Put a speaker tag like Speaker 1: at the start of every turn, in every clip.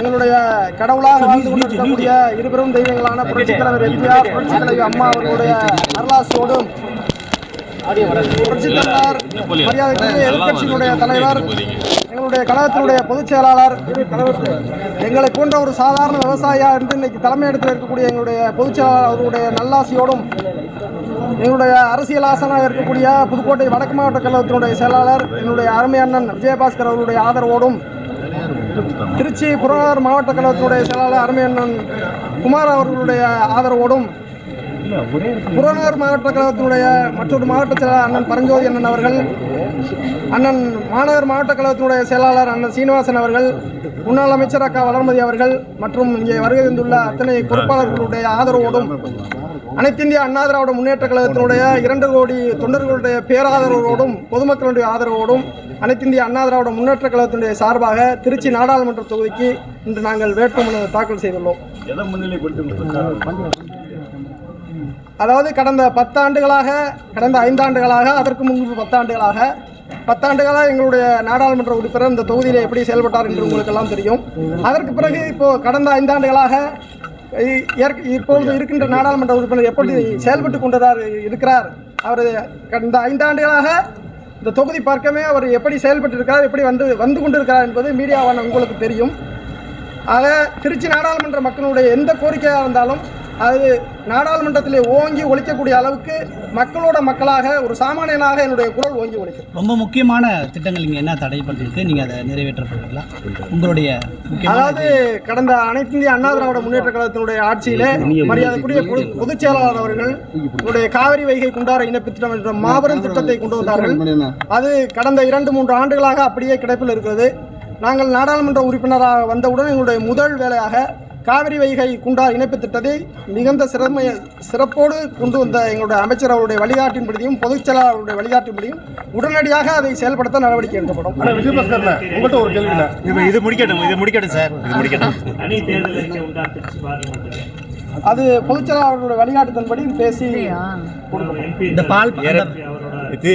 Speaker 1: எங்களுடைய கடவுளாக வாழ்ந்து கொண்டிருக்கக்கூடிய இருபெரும் தெய்வங்களான புரட்சித் தலைவர் எம்ஜிஆர் புரட்சித் தலைவர் அம்மா அவர்களுடைய அருளாசியோடும் புரட்சித் தலைவர் மரியாதைக்குரிய எதிர்க்கட்சியினுடைய தலைவர் எங்களுடைய கழகத்தினுடைய பொதுச் செயலாளர் எங்களை போன்ற ஒரு சாதாரண விவசாயியா இருந்து இன்னைக்கு தலைமையிடத்தில் இருக்கக்கூடிய எங்களுடைய பொதுச் செயலாளர் அவர்களுடைய நல்லாசியோடும் எங்களுடைய அரசியல் ஆசனாக இருக்கக்கூடிய புதுக்கோட்டை வடக்கு மாவட்ட கழகத்தினுடைய செயலாளர் என்னுடைய அருமை அண்ணன் விஜயபாஸ்கர் அவர்களுடைய ஆதரவோடும் திருச்சி புறநகர் மாவட்ட கழகத்தினுடைய செயலாளர் அருமை அண்ணன் குமார் அவர்களுடைய ஆதரவோடும் புறநகர் மாவட்ட கழகத்தினுடைய மற்றொரு மாவட்ட செயலாளர் அண்ணன் பரஞ்சோதி அண்ணன் அவர்கள் அண்ணன் மாநகர் மாவட்ட கழகத்தினுடைய செயலாளர் அண்ணன் சீனிவாசன் அவர்கள் முன்னாள் அமைச்சர் அக்கா வளர்மதி அவர்கள் மற்றும் இங்கே வருகை தந்துள்ள அத்தனை பொறுப்பாளர்களுடைய ஆதரவோடும் அனைத்து இந்திய அண்ணா திராவிட முன்னேற்ற கழகத்தினுடைய இரண்டு கோடி தொண்டர்களுடைய பேராதரவோடும் பொதுமக்களுடைய ஆதரவோடும் அனைத்து இந்திய அண்ணா திராவிட முன்னேற்ற கழகத்தினுடைய சார்பாக திருச்சி நாடாளுமன்ற தொகுதிக்கு இன்று நாங்கள் வேட்புமனு தாக்கல் செய்துள்ளோம். அதாவது கடந்த பத்தாண்டுகளாக கடந்த ஐந்தாண்டுகளாக அதற்கு முன்பு பத்தாண்டுகளாக பத்தாண்டுகளாக எங்களுடைய நாடாளுமன்ற உறுப்பினர் இந்த தொகுதியில் எப்படி செயல்பட்டார் என்று உங்களுக்கு எல்லாம் தெரியும். அதற்கு பிறகு இப்போ கடந்த ஐந்தாண்டுகளாக இப்பொழுது இருக்கின்ற நாடாளுமன்ற உறுப்பினர் எப்படி செயல்பட்டு கொண்டிருக்கிறார் இருக்கிறார்? அவர் கடந்த ஐந்தாண்டுகளாக இந்த தொகுதி பார்க்கவே அவர் எப்படி செயல்பட்டு இருக்கிறார் எப்படி வந்து வந்து கொண்டிருக்கிறார் என்பது மீடியாவான உங்களுக்கு தெரியும். ஆக திருச்சி நாடாளுமன்ற மக்களுடைய எந்த கோரிக்கையாக இருந்தாலும் அது நாடாளுமன்றத்திலே ஓங்கி ஒழிக்கக்கூடிய அளவுக்கு மக்களோட மக்களாக ஒரு சாமானியனாக என்னுடைய குரல் ஓங்கி ஒழிக்கும்.
Speaker 2: ரொம்ப முக்கியமான திட்டங்கள் இங்கே என்ன தடைப்பட்டிருக்கு? நீங்கள் அதை நிறைவேற்றப்படுறீங்களா உங்களுடைய
Speaker 1: அதாவது கடந்த அனைத்து இந்திய அண்ணா திராவிட முன்னேற்ற கழகத்தினுடைய ஆட்சியிலே மரியாதைக்குரிய பொது- பொதுச் செயலாளர் அவர்கள் உங்களுடைய காவிரி வைகை குண்டார இணைப்பு திட்டம் என்ற மாபெரும் திட்டத்தை கொண்டு வந்தார்கள். அது கடந்த இரண்டு மூன்று ஆண்டுகளாக அப்படியே கிடைப்பில் இருக்கிறது. நாங்கள் நாடாளுமன்ற உறுப்பினராக வந்தவுடன் எங்களுடைய முதல் வேலையாக காவிரி வைகை குண்டா இணைப்பு திட்டத்தை மிகுந்த சிறமை சிறப்போடு கொண்டு வந்த எங்களுடைய அமைச்சர் அவருடைய வழிகாட்டின்படியும் பொதுச் செயலாளர் அவருடைய வழிகாட்டின்படியும் உடனடியாக அதை செயல்படுத்த நடவடிக்கை எடுக்கப்படும்.
Speaker 3: உங்கள்கிட்ட ஒரு
Speaker 4: இது இது முடிக்கட்டும் இது முடிக்கட்டும் சார் இது முடிக்கட்டும்.
Speaker 1: அது பொதுச் செயலாளர் அவருடைய வழிகாட்டுதன்படி பேசி
Speaker 2: இந்த பால்
Speaker 4: இது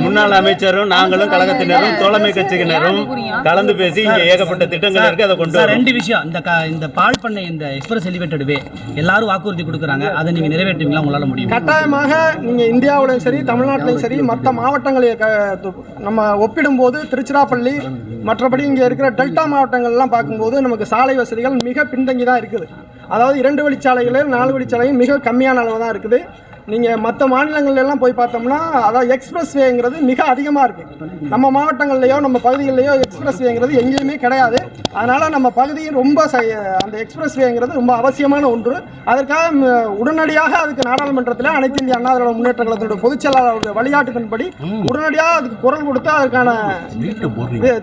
Speaker 4: முன்னாள் அமைச்சரும் நாங்களும் கழகத்தினரும் தோழமை கட்சியினரும் கலந்து பேசி இங்க ஏகப்பட்ட திட்டங்கள் இருக்கு அதை கொண்டு
Speaker 2: ரெண்டு விஷயம். இந்த இந்த பால் பண்ணை இந்த எக்ஸ்பிரஸ் எலிவேட்டட் வே எல்லாரும் வாக்குறுதி கொடுக்குறாங்க. அதை நீங்கள் நிறைவேற்றுவீங்களா? உங்களால் முடியும்?
Speaker 1: கட்டாயமாக நீங்கள் இந்தியாவிலையும் சரி தமிழ்நாட்டிலையும் சரி மற்ற மாவட்டங்களை க து- நம்ம ஒப்பிடும்போது திருச்சிராப்பள்ளி மற்றபடி இங்கே இருக்கிற டெல்டா மாவட்டங்கள்லாம் பார்க்கும்போது நமக்கு சாலை வசதிகள் மிக பின்தங்கி தான் இருக்குது. அதாவது இரண்டு வழிச்சாலைகளில் நாலு வழிச்சாலையும் மிக கம்மியான அளவு தான் இருக்குது. நீங்கள் மற்ற மாநிலங்கள்ல எல்லாம் போய் பார்த்தோம்னா அதாவது எக்ஸ்பிரஸ் வேங்கிறது மிக அதிகமாக இருக்குது நம்ம மாவட்டங்கள்லையோ நம்ம பகுதிகளிலேயோ எக்ஸ்பிரஸ் வேங்கிறது எங்கேயுமே கிடையாது. அதனால் நம்ம பகுதியில் ரொம்ப ச- அந்த எக்ஸ்பிரஸ் வேங்கிறது ரொம்ப அவசியமான ஒன்று. அதற்காக உடனடியாக அதுக்கு நாடாளுமன்றத்தில் அனைத்து இந்திய அண்ணா திராவிட முன்னேற்ற கழகத்தினுடைய பொதுச் செயலாளருடைய வழிகாட்டுதன்படி உடனடியாக அதுக்கு குரல் கொடுத்து அதற்கான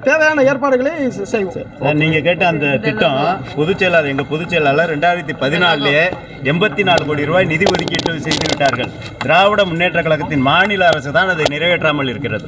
Speaker 1: தேவையான ஏற்பாடுகளை செய்வோம்.
Speaker 4: சார், நீங்க கேட்ட அந்த திட்டம் பொதுச் செயலாளர் எங்க பொதுச் செயலாளர் ரெண்டாயிரத்தி பதினாலுலயே எண்பத்தி நாலு கோடி ரூபாய் நிதி ஒதுக்கீட்டு செய்து விட்டார்கள் திராவிட முன்னேற்ற கழகத்தின் மாநில அரசு தான் அதை நிறைவேற்றாமல் இருக்கிறது.